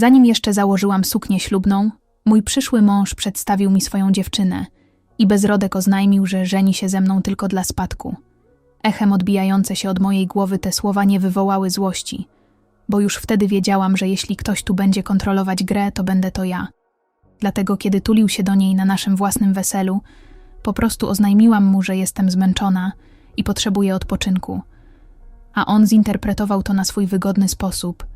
Zanim jeszcze założyłam suknię ślubną, mój przyszły mąż przedstawił mi swoją dziewczynę i bezrodek oznajmił, że żeni się ze mną tylko dla spadku. Echem odbijające się od mojej głowy te słowa nie wywołały złości, bo już wtedy wiedziałam, że jeśli ktoś tu będzie kontrolować grę, to będę to ja. Dlatego, kiedy tulił się do niej na naszym własnym weselu, po prostu oznajmiłam mu, że jestem zmęczona i potrzebuję odpoczynku. A on zinterpretował to na swój wygodny sposób,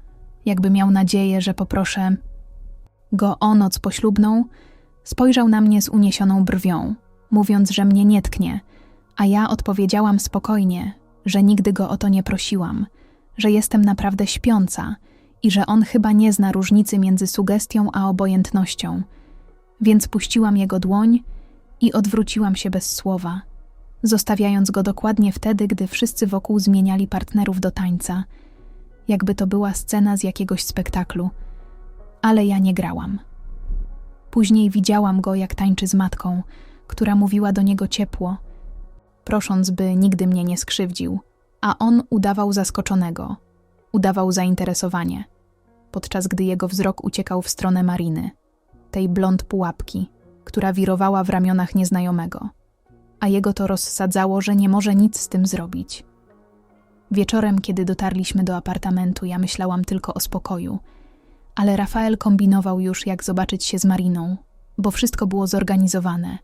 jakby miał nadzieję, że poproszę go o noc poślubną, spojrzał na mnie z uniesioną brwią, mówiąc, że mnie nie tknie, a ja odpowiedziałam spokojnie, że nigdy go o to nie prosiłam, że jestem naprawdę śpiąca i że on chyba nie zna różnicy między sugestią a obojętnością, więc puściłam jego dłoń i odwróciłam się bez słowa, zostawiając go dokładnie wtedy, gdy wszyscy wokół zmieniali partnerów do tańca, jakby to była scena z jakiegoś spektaklu, ale ja nie grałam. Później widziałam go, jak tańczy z matką, która mówiła do niego ciepło, prosząc, by nigdy mnie nie skrzywdził, a on udawał zaskoczonego, udawał zainteresowanie, podczas gdy jego wzrok uciekał w stronę Mariny, tej blond pułapki, która wirowała w ramionach nieznajomego, a jego to rozsadzało, że nie może nic z tym zrobić. Wieczorem, kiedy dotarliśmy do apartamentu, ja myślałam tylko o spokoju, ale Rafael kombinował już, jak zobaczyć się z Mariną, bo wszystko było zorganizowane.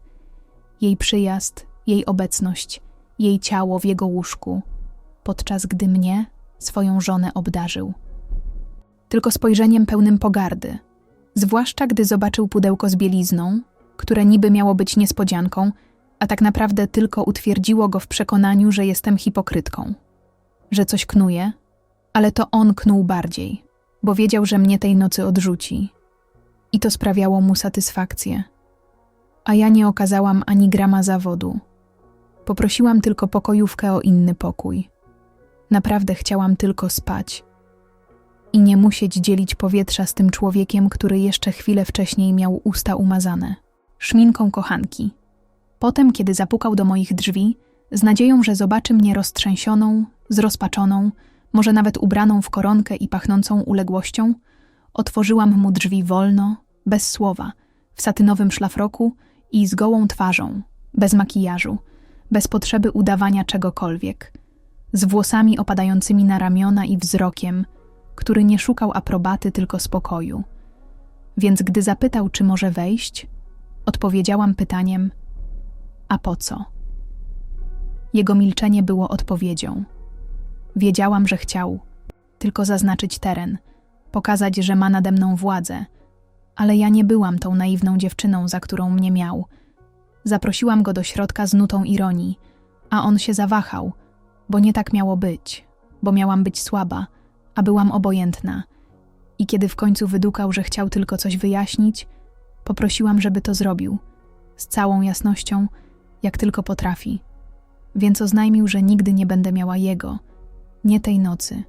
Jej przyjazd, jej obecność, jej ciało w jego łóżku, podczas gdy mnie, swoją żonę, obdarzył. Tylko spojrzeniem pełnym pogardy, zwłaszcza gdy zobaczył pudełko z bielizną, które niby miało być niespodzianką, a tak naprawdę tylko utwierdziło go w przekonaniu, że jestem hipokrytką. Że coś knuje, ale to on knuł bardziej, bo wiedział, że mnie tej nocy odrzuci. I to sprawiało mu satysfakcję. A ja nie okazałam ani grama zawodu. Poprosiłam tylko pokojówkę o inny pokój. Naprawdę chciałam tylko spać. I nie musieć dzielić powietrza z tym człowiekiem, który jeszcze chwilę wcześniej miał usta umazane. Szminką kochanki. Potem, kiedy zapukał do moich drzwi, z nadzieją, że zobaczy mnie roztrzęsioną, zrozpaczoną, może nawet ubraną w koronkę i pachnącą uległością, otworzyłam mu drzwi wolno, bez słowa, w satynowym szlafroku i z gołą twarzą, bez makijażu, bez potrzeby udawania czegokolwiek, z włosami opadającymi na ramiona i wzrokiem, który nie szukał aprobaty, tylko spokoju. Więc gdy zapytał, czy może wejść, odpowiedziałam pytaniem: A po co? Jego milczenie było odpowiedzią. Wiedziałam, że chciał tylko zaznaczyć teren, pokazać, że ma nade mną władzę, ale ja nie byłam tą naiwną dziewczyną, za którą mnie miał. Zaprosiłam go do środka z nutą ironii, a on się zawahał, bo nie tak miało być, bo miałam być słaba, a byłam obojętna. I kiedy w końcu wydukał, że chciał tylko coś wyjaśnić, poprosiłam, żeby to zrobił, z całą jasnością, jak tylko potrafi. Więc oznajmił, że nigdy nie będę miała jego, nie tej nocy,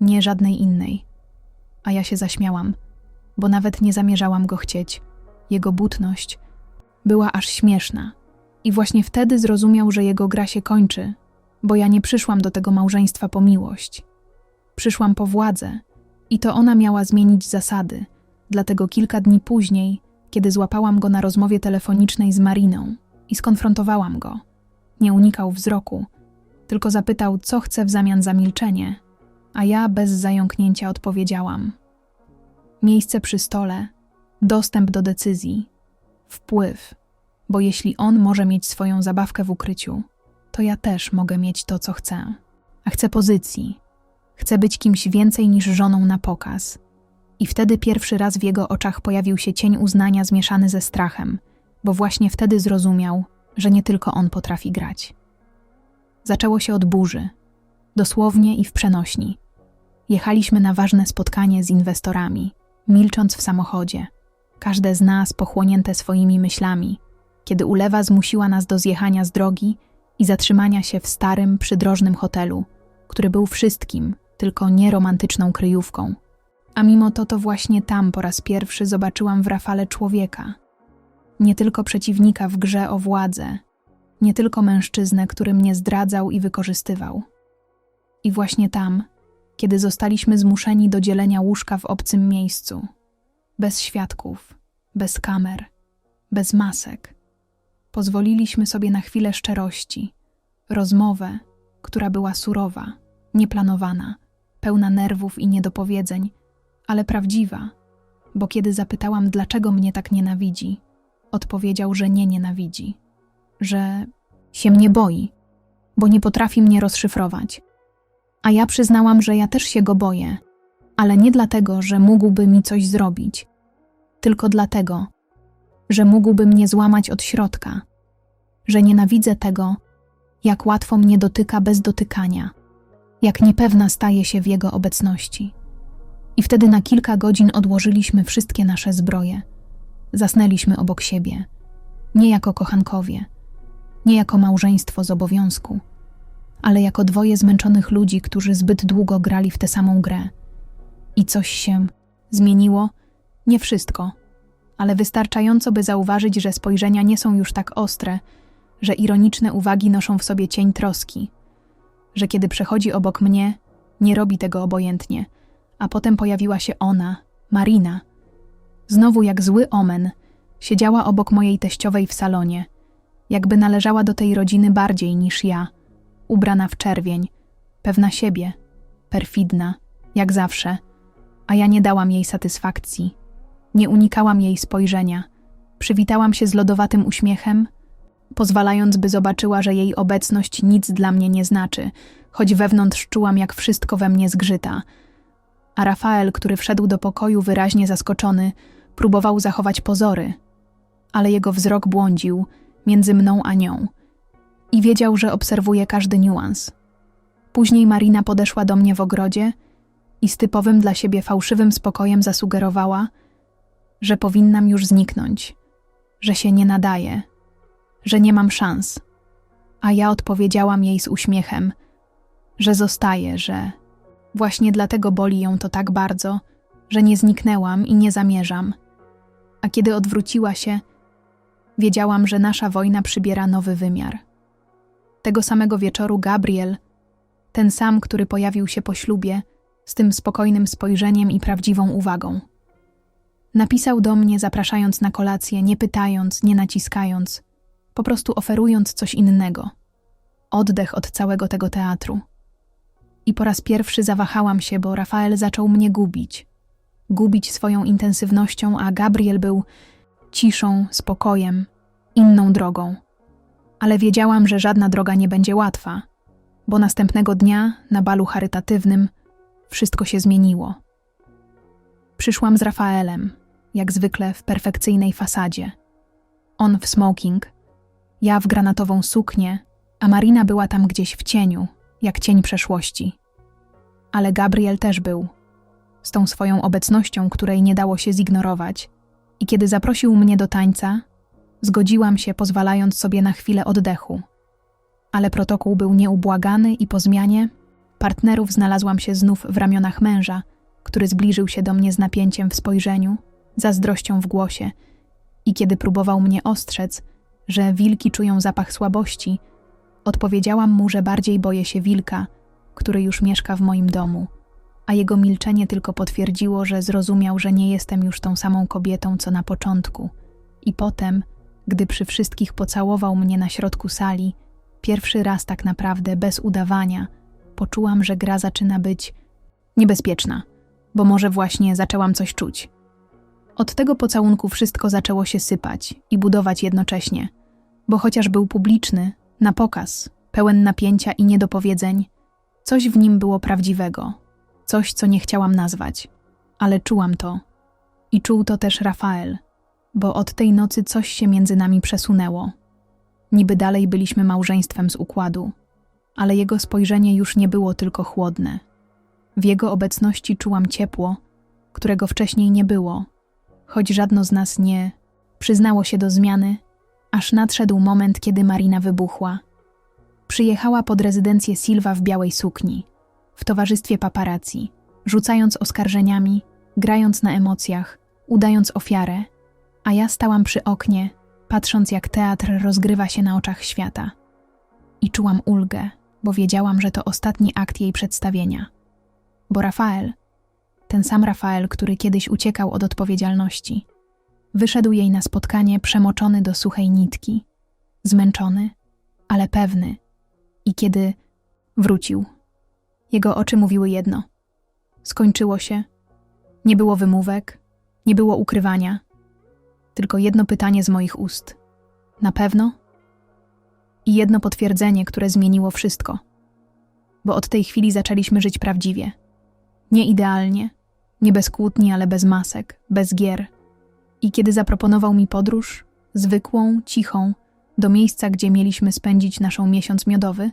nie żadnej innej. A ja się zaśmiałam, bo nawet nie zamierzałam go chcieć. Jego butność była aż śmieszna. I właśnie wtedy zrozumiał, że jego gra się kończy, bo ja nie przyszłam do tego małżeństwa po miłość. Przyszłam po władzę i to ona miała zmienić zasady. Dlatego kilka dni później, kiedy złapałam go na rozmowie telefonicznej z Mariną i skonfrontowałam go, nie unikał wzroku, tylko zapytał, co chce w zamian za milczenie, a ja bez zająknięcia odpowiedziałam: Miejsce przy stole, dostęp do decyzji, wpływ, bo jeśli on może mieć swoją zabawkę w ukryciu, to ja też mogę mieć to, co chcę. A chcę pozycji, chcę być kimś więcej niż żoną na pokaz. I wtedy pierwszy raz w jego oczach pojawił się cień uznania zmieszany ze strachem, bo właśnie wtedy zrozumiał, że nie tylko on potrafi grać. Zaczęło się od burzy, dosłownie i w przenośni. Jechaliśmy na ważne spotkanie z inwestorami, milcząc w samochodzie, każde z nas pochłonięte swoimi myślami, kiedy ulewa zmusiła nas do zjechania z drogi i zatrzymania się w starym, przydrożnym hotelu, który był wszystkim, tylko nie romantyczną kryjówką. A mimo to, to właśnie tam po raz pierwszy zobaczyłam w Rafale człowieka. Nie tylko przeciwnika w grze o władzę, nie tylko mężczyznę, który mnie zdradzał i wykorzystywał. I właśnie tam, kiedy zostaliśmy zmuszeni do dzielenia łóżka w obcym miejscu, bez świadków, bez kamer, bez masek. Pozwoliliśmy sobie na chwilę szczerości, rozmowę, która była surowa, nieplanowana, pełna nerwów i niedopowiedzeń, ale prawdziwa, bo kiedy zapytałam, dlaczego mnie tak nienawidzi, odpowiedział, że nie nienawidzi, że się mnie boi, bo nie potrafi mnie rozszyfrować. A ja przyznałam, że ja też się go boję, ale nie dlatego, że mógłby mi coś zrobić, tylko dlatego, że mógłby mnie złamać od środka, że nienawidzę tego, jak łatwo mnie dotyka bez dotykania, jak niepewna staje się w jego obecności. I wtedy na kilka godzin odłożyliśmy wszystkie nasze zbroje. Zasnęliśmy obok siebie, nie jako kochankowie, nie jako małżeństwo z obowiązku, ale jako dwoje zmęczonych ludzi, którzy zbyt długo grali w tę samą grę. I coś się zmieniło, nie wszystko, ale wystarczająco, by zauważyć, że spojrzenia nie są już tak ostre, że ironiczne uwagi noszą w sobie cień troski, że kiedy przechodzi obok mnie, nie robi tego obojętnie, a potem pojawiła się ona, Marina. Znowu jak zły omen, siedziała obok mojej teściowej w salonie, jakby należała do tej rodziny bardziej niż ja, ubrana w czerwień, pewna siebie, perfidna, jak zawsze, a ja nie dałam jej satysfakcji. Nie unikałam jej spojrzenia. Przywitałam się z lodowatym uśmiechem, pozwalając, by zobaczyła, że jej obecność nic dla mnie nie znaczy, choć wewnątrz czułam, jak wszystko we mnie zgrzyta. A Rafael, który wszedł do pokoju wyraźnie zaskoczony, próbował zachować pozory, ale jego wzrok błądził między mną a nią i wiedział, że obserwuje każdy niuans. Później Marina podeszła do mnie w ogrodzie i z typowym dla siebie fałszywym spokojem zasugerowała, że powinnam już zniknąć, że się nie nadaje, że nie mam szans. A ja odpowiedziałam jej z uśmiechem, że zostaje, że właśnie dlatego boli ją to tak bardzo, że nie zniknęłam i nie zamierzam. A kiedy odwróciła się, wiedziałam, że nasza wojna przybiera nowy wymiar. Tego samego wieczoru Gabriel, ten sam, który pojawił się po ślubie, z tym spokojnym spojrzeniem i prawdziwą uwagą. Napisał do mnie, zapraszając na kolację, nie pytając, nie naciskając, po prostu oferując coś innego. Oddech od całego tego teatru. I po raz pierwszy zawahałam się, bo Rafael zaczął mnie gubić. Gubić swoją intensywnością, a Gabriel był ciszą, spokojem, inną drogą. Ale wiedziałam, że żadna droga nie będzie łatwa, bo następnego dnia, na balu charytatywnym, wszystko się zmieniło. Przyszłam z Rafaelem, jak zwykle w perfekcyjnej fasadzie. On w smoking, ja w granatową suknię, a Marina była tam gdzieś w cieniu, jak cień przeszłości. Ale Gabriel też był, z tą swoją obecnością, której nie dało się zignorować. I kiedy zaprosił mnie do tańca, zgodziłam się, pozwalając sobie na chwilę oddechu. Ale protokół był nieubłagany i po zmianie partnerów znalazłam się znów w ramionach męża, który zbliżył się do mnie z napięciem w spojrzeniu, zazdrością w głosie i kiedy próbował mnie ostrzec, że wilki czują zapach słabości, odpowiedziałam mu, że bardziej boję się wilka, który już mieszka w moim domu, a jego milczenie tylko potwierdziło, że zrozumiał, że nie jestem już tą samą kobietą, co na początku. I potem, gdy przy wszystkich pocałował mnie na środku sali, pierwszy raz tak naprawdę bez udawania, poczułam, że gra zaczyna być niebezpieczna, bo może właśnie zaczęłam coś czuć. Od tego pocałunku wszystko zaczęło się sypać i budować jednocześnie, bo chociaż był publiczny, na pokaz, pełen napięcia i niedopowiedzeń, coś w nim było prawdziwego, coś, co nie chciałam nazwać, ale czułam to. I czuł to też Rafael, bo od tej nocy coś się między nami przesunęło. Niby dalej byliśmy małżeństwem z układu, ale jego spojrzenie już nie było tylko chłodne. W jego obecności czułam ciepło, którego wcześniej nie było choć żadno z nas nie przyznało się do zmiany, aż nadszedł moment, kiedy Marina wybuchła. Przyjechała pod rezydencję Silva w białej sukni, w towarzystwie paparazzi, rzucając oskarżeniami, grając na emocjach, udając ofiarę, a ja stałam przy oknie, patrząc jak teatr rozgrywa się na oczach świata. I czułam ulgę, bo wiedziałam, że to ostatni akt jej przedstawienia. Bo Rafael, ten sam Rafael, który kiedyś uciekał od odpowiedzialności. Wyszedł jej na spotkanie przemoczony do suchej nitki, zmęczony, ale pewny. I kiedy wrócił, jego oczy mówiły jedno: skończyło się. Nie było wymówek, nie było ukrywania, tylko jedno pytanie z moich ust: na pewno? I jedno potwierdzenie, które zmieniło wszystko. Bo od tej chwili zaczęliśmy żyć prawdziwie. Nie idealnie, nie bez kłótni, ale bez masek, bez gier. I kiedy zaproponował mi podróż, zwykłą, cichą, do miejsca, gdzie mieliśmy spędzić naszą miesiąc miodowy,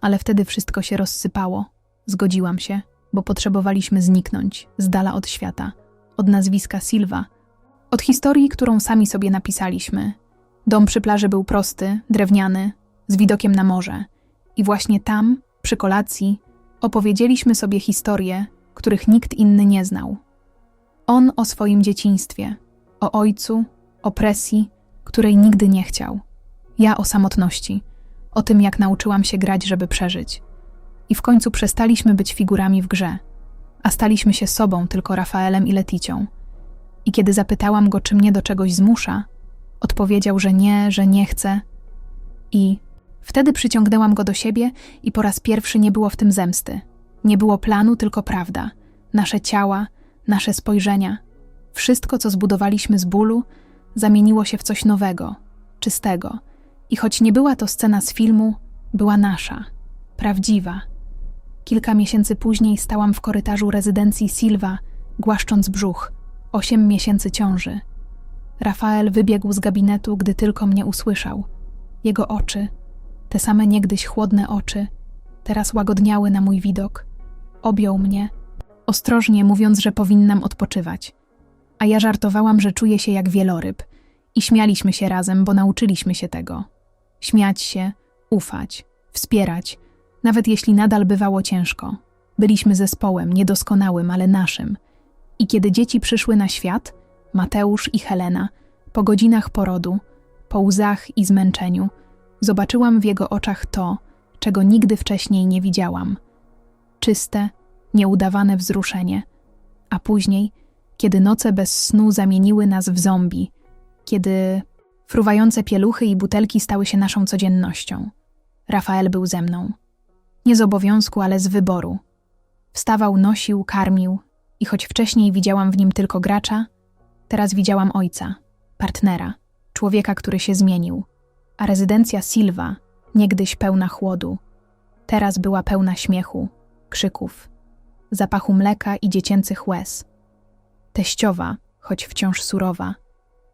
ale wtedy wszystko się rozsypało. Zgodziłam się, bo potrzebowaliśmy zniknąć, z dala od świata, od nazwiska Silva, od historii, którą sami sobie napisaliśmy. Dom przy plaży był prosty, drewniany, z widokiem na morze. I właśnie tam, przy kolacji, opowiedzieliśmy sobie historie, których nikt inny nie znał. On o swoim dzieciństwie, o ojcu, o presji, której nigdy nie chciał. Ja o samotności, o tym, jak nauczyłam się grać, żeby przeżyć. I w końcu przestaliśmy być figurami w grze, a staliśmy się sobą, tylko Rafaelem i Leticią. I kiedy zapytałam go, czy mnie do czegoś zmusza, odpowiedział, że nie, że nie chce. I wtedy przyciągnęłam go do siebie i po raz pierwszy nie było w tym zemsty. Nie było planu, tylko prawda. Nasze ciała, nasze spojrzenia, wszystko, co zbudowaliśmy z bólu, zamieniło się w coś nowego, czystego. I choć nie była to scena z filmu, była nasza, prawdziwa. Kilka miesięcy później stałam w korytarzu rezydencji Silva, głaszcząc brzuch, osiem miesięcy ciąży. Rafael wybiegł z gabinetu, gdy tylko mnie usłyszał. Jego oczy, te same niegdyś chłodne oczy, teraz łagodniały na mój widok. Objął mnie, ostrożnie mówiąc, że powinnam odpoczywać. A ja żartowałam, że czuję się jak wieloryb. I śmialiśmy się razem, bo nauczyliśmy się tego. Śmiać się, ufać, wspierać, nawet jeśli nadal bywało ciężko. Byliśmy zespołem, niedoskonałym, ale naszym. I kiedy dzieci przyszły na świat, Mateusz i Helena, po godzinach porodu, po łzach i zmęczeniu, zobaczyłam w jego oczach to, czego nigdy wcześniej nie widziałam. Czyste, nieudawane wzruszenie, a później, kiedy noce bez snu zamieniły nas w zombie, kiedy fruwające pieluchy i butelki stały się naszą codziennością. Rafael był ze mną. Nie z obowiązku, ale z wyboru. Wstawał, nosił, karmił i choć wcześniej widziałam w nim tylko gracza, teraz widziałam ojca, partnera, człowieka, który się zmienił. A rezydencja Silva, niegdyś pełna chłodu, teraz była pełna śmiechu, krzyków, zapachu mleka i dziecięcych łez. Teściowa, choć wciąż surowa,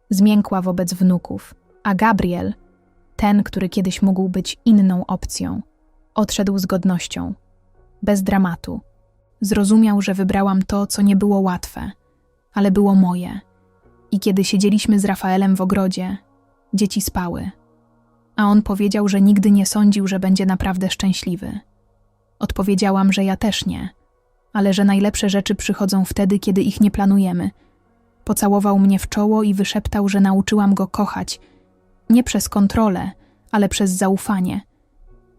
zmiękła wobec wnuków, a Gabriel, ten, który kiedyś mógł być inną opcją, odszedł z godnością, bez dramatu. Zrozumiał, że wybrałam to, co nie było łatwe, ale było moje. I kiedy siedzieliśmy z Rafaelem w ogrodzie, dzieci spały, a on powiedział, że nigdy nie sądził, że będzie naprawdę szczęśliwy. Odpowiedziałam, że ja też nie, ale że najlepsze rzeczy przychodzą wtedy, kiedy ich nie planujemy. Pocałował mnie w czoło i wyszeptał, że nauczyłam go kochać, nie przez kontrolę, ale przez zaufanie.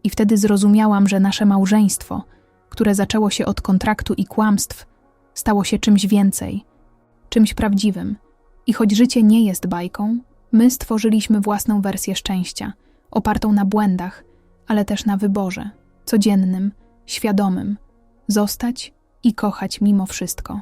I wtedy zrozumiałam, że nasze małżeństwo, które zaczęło się od kontraktu i kłamstw, stało się czymś więcej, czymś prawdziwym. I choć życie nie jest bajką, my stworzyliśmy własną wersję szczęścia, opartą na błędach, ale też na wyborze, codziennym, świadomym, zostać i kochać mimo wszystko.